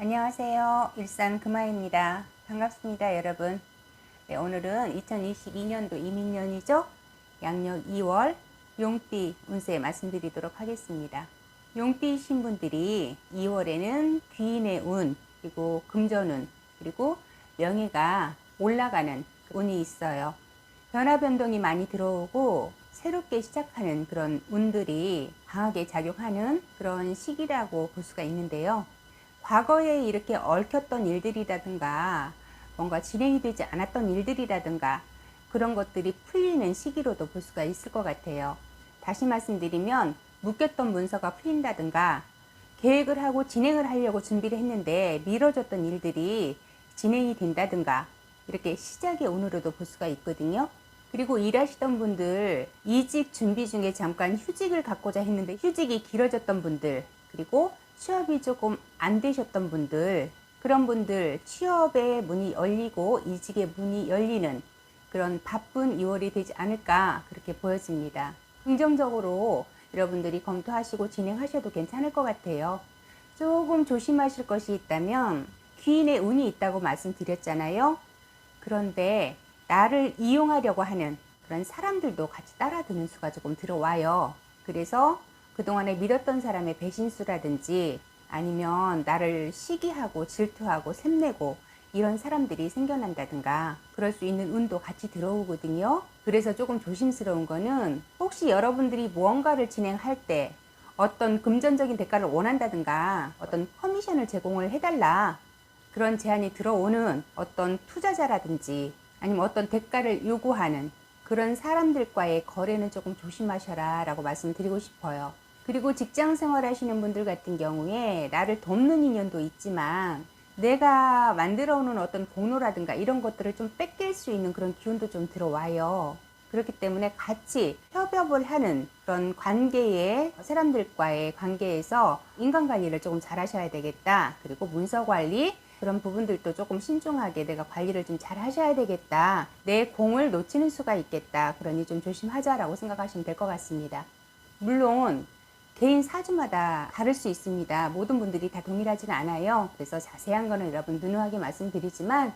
안녕하세요. 일산 금화입니다. 반갑습니다, 여러분. 네, 오늘은 2022년도 이민년이죠. 양력 2월 용띠 운세 말씀드리도록 하겠습니다. 용띠이신 분들이 2월에는 귀인의 운, 그리고 금전운, 그리고 명예가 올라가는 운이 있어요. 변화 변동이 많이 들어오고 새롭게 시작하는 그런 운들이 강하게 작용하는 그런 시기라고 볼 수가 있는데요. 과거에 이렇게 얽혔던 일들이라든가 뭔가 진행이 되지 않았던 일들이라든가 그런 것들이 풀리는 시기로도 볼 수가 있을 것 같아요. 다시 말씀드리면 묶였던 문서가 풀린다든가 계획을 하고 진행을 하려고 준비를 했는데 미뤄졌던 일들이 진행이 된다든가 이렇게 시작의 운으로도 볼 수가 있거든요. 그리고 일하시던 분들 이직 준비 중에 잠깐 휴직을 갖고자 했는데 휴직이 길어졌던 분들 그리고 취업이 조금 안 되셨던 분들 그런 분들 취업의 문이 열리고 이직의 문이 열리는 그런 바쁜 2월이 되지 않을까 그렇게 보여집니다. 긍정적으로 여러분들이 검토하시고 진행하셔도 괜찮을 것 같아요. 조금 조심하실 것이 있다면 귀인의 운이 있다고 말씀드렸잖아요. 그런데 나를 이용하려고 하는 그런 사람들도 같이 따라드는 수가 조금 들어와요. 그래서 그동안에 믿었던 사람의 배신수라든지 아니면 나를 시기하고 질투하고 샘내고 이런 사람들이 생겨난다든가 그럴 수 있는 운도 같이 들어오거든요. 그래서 조금 조심스러운 거는 혹시 여러분들이 무언가를 진행할 때 어떤 금전적인 대가를 원한다든가 어떤 커미션을 제공을 해달라 그런 제안이 들어오는 어떤 투자자라든지 아니면 어떤 대가를 요구하는 그런 사람들과의 거래는 조금 조심하셔라 라고 말씀드리고 싶어요. 그리고 직장 생활 하시는 분들 같은 경우에 나를 돕는 인연도 있지만 내가 만들어 오는 어떤 공로라든가 이런 것들을 좀 뺏길 수 있는 그런 기운도 좀 들어와요. 그렇기 때문에 같이 협업을 하는 그런 관계의 사람들과의 관계에서 인간관리를 조금 잘 하셔야 되겠다. 그리고 문서 관리, 그런 부분들도 조금 신중하게 내가 관리를 좀 잘 하셔야 되겠다. 내 공을 놓치는 수가 있겠다. 그러니 좀 조심하자라고 생각하시면 될 것 같습니다. 물론 개인 사주마다 다를 수 있습니다. 모든 분들이 다 동일하지는 않아요. 그래서 자세한 거는 여러분 누누하게 말씀드리지만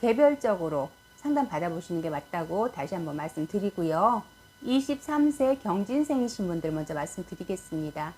개별적으로 상담 받아보시는 게 맞다고 다시 한번 말씀드리고요. 23세 경진생이신 분들 먼저 말씀드리겠습니다.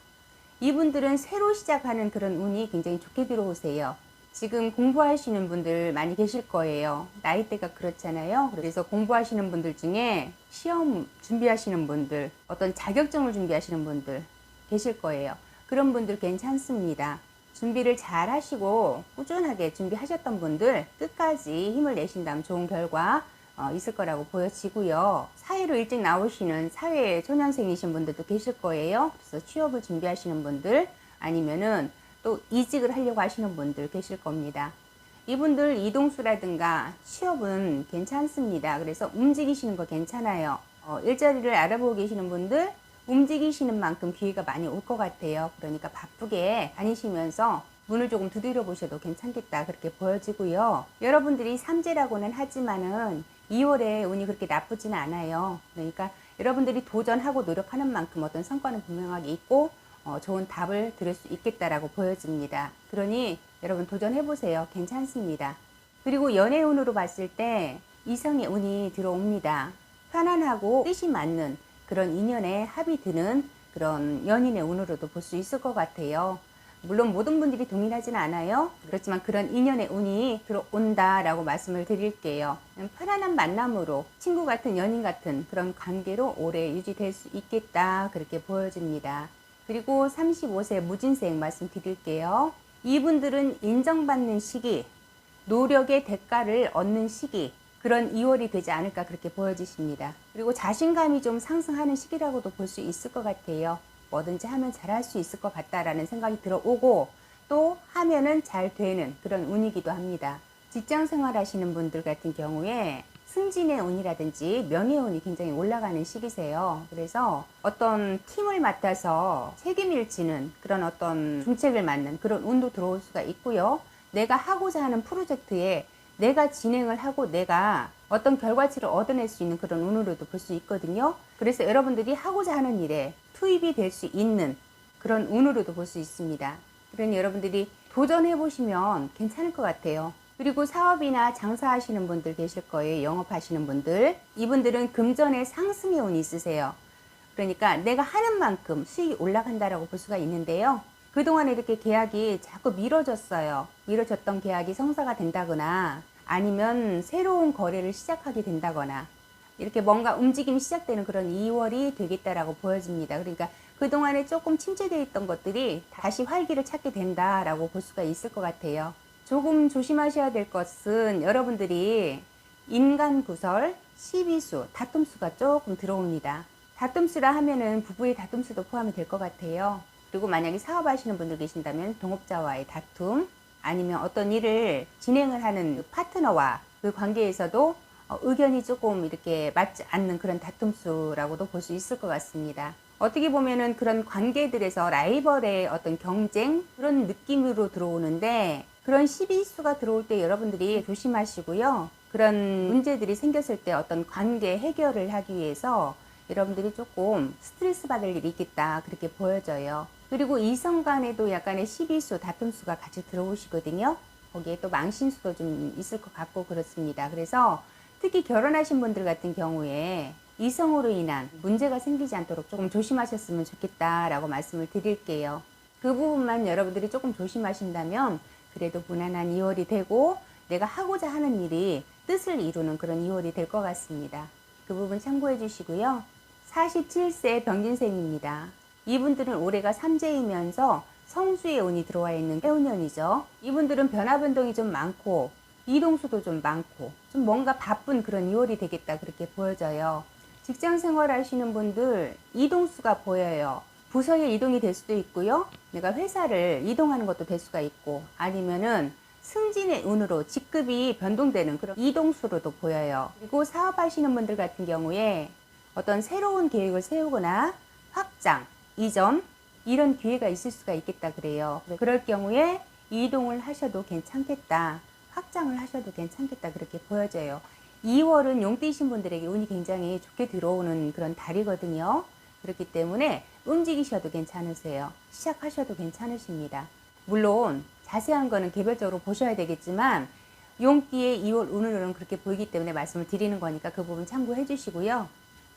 이분들은 새로 시작하는 그런 운이 굉장히 좋게 들어오세요. 지금 공부하시는 분들 많이 계실 거예요. 나이대가 그렇잖아요. 그래서 공부하시는 분들 중에 시험 준비하시는 분들, 어떤 자격증을 준비하시는 분들 계실 거예요. 그런 분들 괜찮습니다. 준비를 잘 하시고 꾸준하게 준비하셨던 분들 끝까지 힘을 내신다면 좋은 결과 어, 있을 거라고 보여지고요. 사회로 일찍 나오시는 사회 초년생이신 분들도 계실 거예요. 그래서 취업을 준비하시는 분들 아니면은 또 이직을 하려고 하시는 분들 계실 겁니다. 이분들 이동수라든가 취업은 괜찮습니다. 그래서 움직이시는 거 괜찮아요. 어, 일자리를 알아보고 계시는 분들 움직이시는 만큼 기회가 많이 올 것 같아요. 그러니까 바쁘게 다니시면서 문을 조금 두드려 보셔도 괜찮겠다 그렇게 보여지고요. 여러분들이 삼재라고는 하지만은 2월에 운이 그렇게 나쁘지는 않아요. 그러니까 여러분들이 도전하고 노력하는 만큼 어떤 성과는 분명하게 있고 어, 좋은 답을 들을 수 있겠다라고 보여집니다. 그러니 여러분 도전해 보세요. 괜찮습니다. 그리고 연애운으로 봤을 때 이성의 운이 들어옵니다. 편안하고 뜻이 맞는 그런 인연에 합이 드는 그런 연인의 운으로도 볼 수 있을 것 같아요. 물론 모든 분들이 동일하지는 않아요. 그렇지만 그런 인연의 운이 들어온다라고 말씀을 드릴게요. 편안한 만남으로 친구 같은 연인 같은 그런 관계로 오래 유지될 수 있겠다 그렇게 보여집니다. 그리고 35세 무진생 말씀드릴게요. 이분들은 인정받는 시기, 노력의 대가를 얻는 시기, 그런 2월이 되지 않을까 그렇게 보여지십니다. 그리고 자신감이 좀 상승하는 시기라고도 볼 수 있을 것 같아요. 뭐든지 하면 잘할 수 있을 것 같다라는 생각이 들어오고 또 하면은 잘 되는 그런 운이기도 합니다. 직장 생활 하시는 분들 같은 경우에 승진의 운이라든지 명예 운이 굉장히 올라가는 시기세요. 그래서 어떤 팀을 맡아서 책임을 지는 그런 어떤 중책을 맡는 그런 운도 들어올 수가 있고요. 내가 하고자 하는 프로젝트에 내가 진행을 하고 내가 어떤 결과치를 얻어낼 수 있는 그런 운으로도 볼 수 있거든요. 그래서 여러분들이 하고자 하는 일에 투입이 될 수 있는 그런 운으로도 볼 수 있습니다. 그러니 여러분들이 도전해 보시면 괜찮을 것 같아요. 그리고 사업이나 장사하시는 분들 계실 거예요. 영업하시는 분들. 이분들은 금전의 상승의 운이 있으세요. 그러니까 내가 하는 만큼 수익이 올라간다라고 볼 수가 있는데요. 그동안 이렇게 계약이 자꾸 미뤄졌어요. 미뤄졌던 계약이 성사가 된다거나 아니면 새로운 거래를 시작하게 된다거나 이렇게 뭔가 움직임이 시작되는 그런 2월이 되겠다라고 보여집니다. 그러니까 그동안에 조금 침체되어 있던 것들이 다시 활기를 찾게 된다라고 볼 수가 있을 것 같아요. 조금 조심하셔야 될 것은 여러분들이 인간 구설, 시비수, 다툼수가 조금 들어옵니다. 다툼수라 하면은 부부의 다툼수도 포함이 될 것 같아요. 그리고 만약에 사업하시는 분들 계신다면 동업자와의 다툼, 아니면 어떤 일을 진행을 하는 그 파트너와 그 관계에서도 어, 의견이 조금 이렇게 맞지 않는 그런 다툼수라고도 볼 수 있을 것 같습니다. 어떻게 보면은 그런 관계들에서 라이벌의 어떤 경쟁 그런 느낌으로 들어오는데 그런 시비수가 들어올 때 여러분들이 조심하시고요. 그런 문제들이 생겼을 때 어떤 관계 해결을 하기 위해서 여러분들이 조금 스트레스 받을 일이 있겠다 그렇게 보여져요. 그리고 이성 간에도 약간의 시비수, 다툼수가 같이 들어오시거든요. 거기에 또 망신수도 좀 있을 것 같고 그렇습니다. 그래서 특히 결혼하신 분들 같은 경우에 이성으로 인한 문제가 생기지 않도록 조금 조심하셨으면 좋겠다라고 말씀을 드릴게요. 그 부분만 여러분들이 조금 조심하신다면 그래도 무난한 2월이 되고 내가 하고자 하는 일이 뜻을 이루는 그런 2월이 될 것 같습니다. 그 부분 참고해 주시고요. 47세 병진생입니다. 이분들은 올해가 삼재이면서 성수의 운이 들어와 있는 해운년이죠. 이분들은 변화 변동이 좀 많고 이동수도 좀 많고 좀 뭔가 바쁜 그런 2월이 되겠다 그렇게 보여져요. 직장 생활 하시는 분들 이동수가 보여요. 부서에 이동이 될 수도 있고요. 내가 회사를 이동하는 것도 될 수가 있고 아니면은 승진의 운으로 직급이 변동되는 그런 이동수로도 보여요. 그리고 사업하시는 분들 같은 경우에 어떤 새로운 계획을 세우거나 확장, 이전 이런 기회가 있을 수가 있겠다 그래요. 그럴 경우에 이동을 하셔도 괜찮겠다. 확장을 하셔도 괜찮겠다 그렇게 보여져요. 2월은 용띠신 분들에게 운이 굉장히 좋게 들어오는 그런 달이거든요. 그렇기 때문에 움직이셔도 괜찮으세요. 시작하셔도 괜찮으십니다. 물론 자세한 거는 개별적으로 보셔야 되겠지만 용띠의 2월 운으로는 그렇게 보이기 때문에 말씀을 드리는 거니까 그 부분 참고해 주시고요.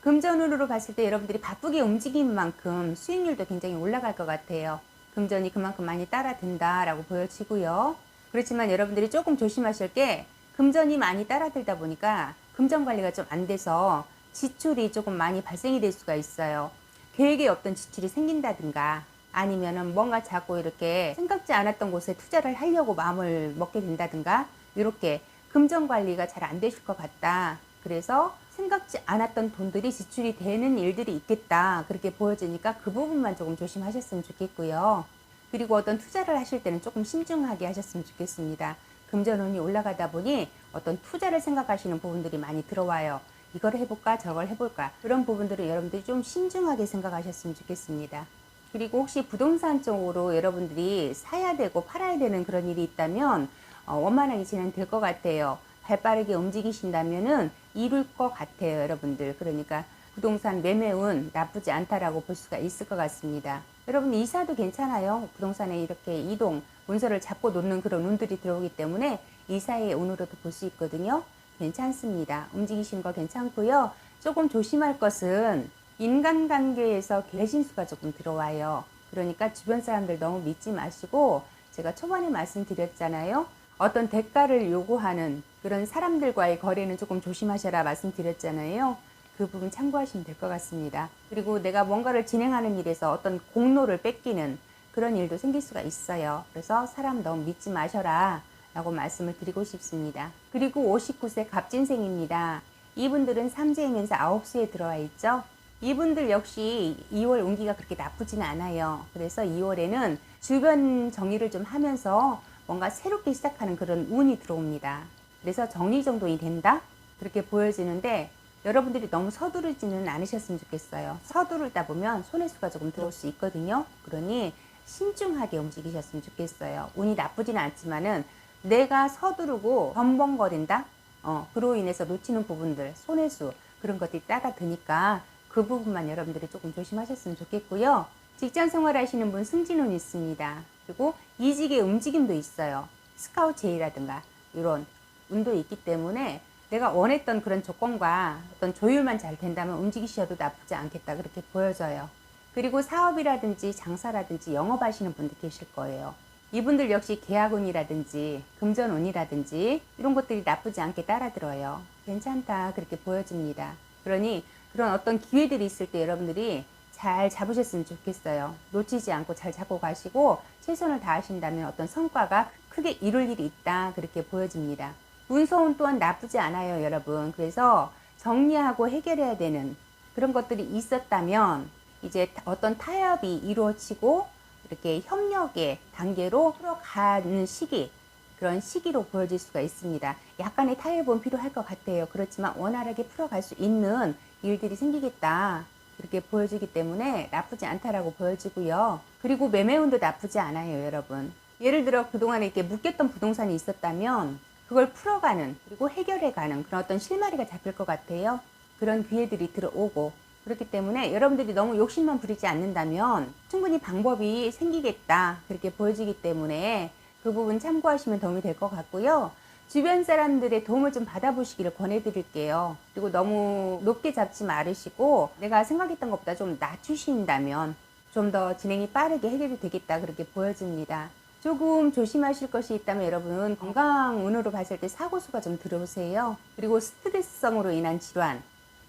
금전운으로 봤을 때 여러분들이 바쁘게 움직이는 만큼 수익률도 굉장히 올라갈 것 같아요. 금전이 그만큼 많이 따라든다라고 보여지고요. 그렇지만 여러분들이 조금 조심하실 게 금전이 많이 따라들다 보니까 금전 관리가 좀 안 돼서 지출이 조금 많이 발생이 될 수가 있어요. 계획에 없던 지출이 생긴다든가 아니면은 뭔가 자꾸 이렇게 생각지 않았던 곳에 투자를 하려고 마음을 먹게 된다든가 이렇게 금전 관리가 잘 안 되실 것 같다. 그래서 생각지 않았던 돈들이 지출이 되는 일들이 있겠다. 그렇게 보여지니까 그 부분만 조금 조심하셨으면 좋겠고요. 그리고 어떤 투자를 하실 때는 조금 신중하게 하셨으면 좋겠습니다. 금전운이 올라가다 보니 어떤 투자를 생각하시는 부분들이 많이 들어와요. 이걸 해볼까 저걸 해볼까 그런 부분들을 여러분들이 좀 신중하게 생각하셨으면 좋겠습니다. 그리고 혹시 부동산 쪽으로 여러분들이 사야 되고 팔아야 되는 그런 일이 있다면 어, 원만하게 진행될 것 같아요. 발빠르게 움직이신다면은 이룰 것 같아요, 여러분들. 그러니까 부동산 매매운 나쁘지 않다라고 볼 수가 있을 것 같습니다. 여러분 이사도 괜찮아요. 부동산에 이렇게 이동, 문서를 잡고 놓는 그런 운들이 들어오기 때문에 이사의 운으로도 볼 수 있거든요. 괜찮습니다. 움직이시는 거 괜찮고요. 조금 조심할 것은 인간관계에서 개신수가 조금 들어와요. 그러니까 주변 사람들 너무 믿지 마시고 제가 초반에 말씀드렸잖아요. 어떤 대가를 요구하는 그런 사람들과의 거래는 조금 조심하셔라 말씀드렸잖아요. 그 부분 참고하시면 될 것 같습니다. 그리고 내가 뭔가를 진행하는 일에서 어떤 공로를 뺏기는 그런 일도 생길 수가 있어요. 그래서 사람 너무 믿지 마셔라 라고 말씀을 드리고 싶습니다. 그리고 59세 갑진생입니다. 이분들은 삼재이면서 9수에 들어와 있죠. 이분들 역시 2월 운기가 그렇게 나쁘지는 않아요. 그래서 2월에는 주변 정리를 좀 하면서 뭔가 새롭게 시작하는 그런 운이 들어옵니다. 그래서 정리정돈이 된다? 그렇게 보여지는데 여러분들이 너무 서두르지는 않으셨으면 좋겠어요. 서두르다 보면 손해수가 조금 들어올 수 있거든요. 그러니 신중하게 움직이셨으면 좋겠어요. 운이 나쁘지는 않지만은 내가 서두르고 번번거린다. 어, 그로 인해서 놓치는 부분들, 손해수 그런 것들이 따라 드니까 그 부분만 여러분들이 조금 조심하셨으면 좋겠고요. 직장 생활하시는 분 승진운 있습니다. 그리고 이직의 움직임도 있어요. 스카우트 제의라든가 이런 운도 있기 때문에 내가 원했던 그런 조건과 어떤 조율만 잘 된다면 움직이셔도 나쁘지 않겠다 그렇게 보여져요. 그리고 사업이라든지 장사라든지 영업하시는 분들 계실 거예요. 이분들 역시 계약운이라든지 금전운이라든지 이런 것들이 나쁘지 않게 따라들어요. 괜찮다 그렇게 보여집니다. 그러니 그런 어떤 기회들이 있을 때 여러분들이 잘 잡으셨으면 좋겠어요. 놓치지 않고 잘 잡고 가시고 최선을 다하신다면 어떤 성과가 크게 이룰 일이 있다 그렇게 보여집니다. 운소운 또한 나쁘지 않아요, 여러분. 그래서 정리하고 해결해야 되는 그런 것들이 있었다면 이제 어떤 타협이 이루어지고 이렇게 협력의 단계로 풀어가는 시기 그런 시기로 보여질 수가 있습니다. 약간의 타협은 필요할 것 같아요. 그렇지만 원활하게 풀어갈 수 있는 일들이 생기겠다. 그렇게 보여지기 때문에 나쁘지 않다라고 보여지고요. 그리고 매매운도 나쁘지 않아요, 여러분. 예를 들어 그동안에 이렇게 묶였던 부동산이 있었다면 그걸 풀어가는 그리고 해결해가는 그런 어떤 실마리가 잡힐 것 같아요. 그런 기회들이 들어오고 그렇기 때문에 여러분들이 너무 욕심만 부리지 않는다면 충분히 방법이 생기겠다 그렇게 보여지기 때문에 그 부분 참고하시면 도움이 될 것 같고요. 주변 사람들의 도움을 좀 받아보시기를 권해드릴게요. 그리고 너무 높게 잡지 말으시고 내가 생각했던 것보다 좀 낮추신다면 좀 더 진행이 빠르게 해결이 되겠다 그렇게 보여집니다. 조금 조심하실 것이 있다면 여러분 건강운으로 봤을 때 사고수가 좀 들어오세요. 그리고 스트레스성으로 인한 질환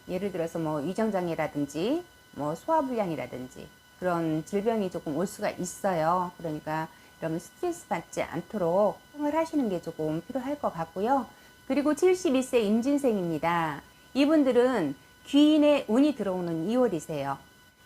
예를 들어서 뭐 위장장애라든지 뭐 소화불량이라든지 그런 질병이 조금 올 수가 있어요. 그러니까 여러분 스트레스 받지 않도록 생활 하시는 게 조금 필요할 것 같고요. 그리고 72세 임진생입니다. 이분들은 귀인의 운이 들어오는 2월이세요.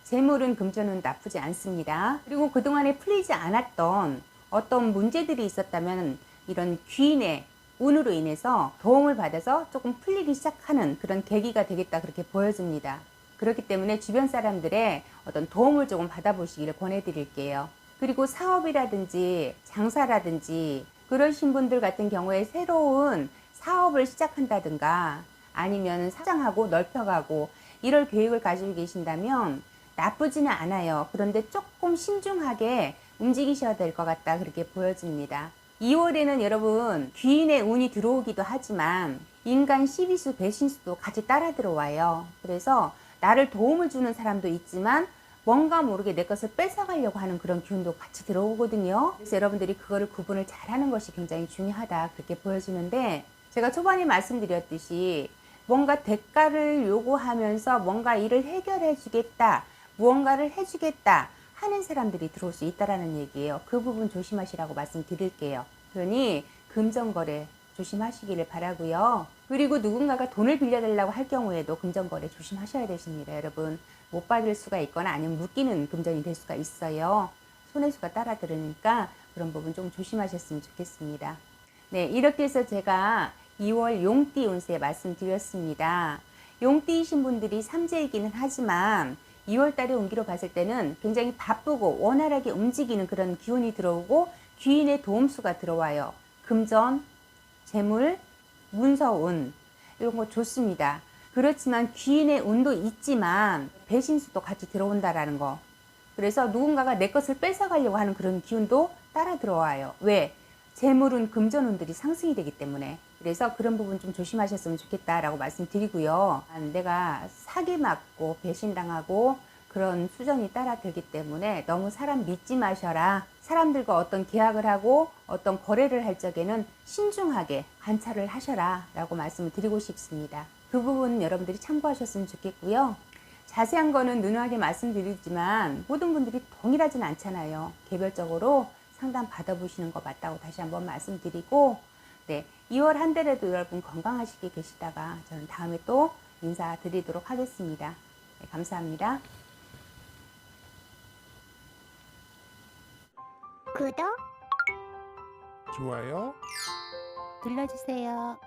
재물은 금전은 나쁘지 않습니다. 그리고 그동안에 풀리지 않았던 어떤 문제들이 있었다면 이런 귀인의 운으로 인해서 도움을 받아서 조금 풀리기 시작하는 그런 계기가 되겠다 그렇게 보여집니다. 그렇기 때문에 주변 사람들의 어떤 도움을 조금 받아보시기를 권해드릴게요. 그리고 사업이라든지 장사라든지 그러신 분들 같은 경우에 새로운 사업을 시작한다든가 아니면 사장하고 넓혀가고 이럴 계획을 가지고 계신다면 나쁘지는 않아요. 그런데 조금 신중하게 움직이셔야 될 것 같다 그렇게 보여집니다. 2월에는 여러분 귀인의 운이 들어오기도 하지만 인간 시비수 배신수도 같이 따라 들어와요. 그래서 나를 도움을 주는 사람도 있지만 뭔가 모르게 내 것을 뺏어가려고 하는 그런 기운도 같이 들어오거든요. 그래서 여러분들이 그거를 구분을 잘하는 것이 굉장히 중요하다 그렇게 보여지는데 제가 초반에 말씀드렸듯이 뭔가 대가를 요구하면서 뭔가 일을 해결해 주겠다, 무언가를 해주겠다 하는 사람들이 들어올 수 있다라는 얘기예요. 그 부분 조심하시라고 말씀드릴게요. 그러니 금전거래 조심하시기를 바라고요. 그리고 누군가가 돈을 빌려달라고 할 경우에도 금전거래 조심하셔야 되십니다. 여러분 못 받을 수가 있거나 아니면 묶이는 금전이 될 수가 있어요. 손해수가 따라 들으니까 그런 부분 좀 조심하셨으면 좋겠습니다. 네, 이렇게 해서 제가 2월 용띠 운세 말씀드렸습니다. 용띠이신 분들이 삼재이기는 하지만 2월 달에 운기로 봤을 때는 굉장히 바쁘고 원활하게 움직이는 그런 기운이 들어오고 귀인의 도움수가 들어와요. 금전, 재물, 문서운 이런 거 좋습니다. 그렇지만 귀인의 운도 있지만 배신수도 같이 들어온다라는 거. 그래서 누군가가 내 것을 뺏어가려고 하는 그런 기운도 따라 들어와요. 왜? 재물은 금전운들이 상승이 되기 때문에. 그래서 그런 부분 좀 조심하셨으면 좋겠다라고 말씀드리고요. 아, 내가 사기 맞고 배신당하고 그런 수전이 따라 들기 때문에 너무 사람 믿지 마셔라. 사람들과 어떤 계약을 하고 어떤 거래를 할 적에는 신중하게 관찰을 하셔라 라고 말씀을 드리고 싶습니다. 그 부분 여러분들이 참고하셨으면 좋겠고요. 자세한 거는 누누하게 말씀드리지만 모든 분들이 동일하진 않잖아요. 개별적으로 상담 받아보시는 거 맞다고 다시 한번 말씀드리고 네, 2월 한 달에도 여러분 건강하시게 계시다가 저는 다음에 또 인사드리도록 하겠습니다. 네, 감사합니다. 구독 좋아요 눌러주세요.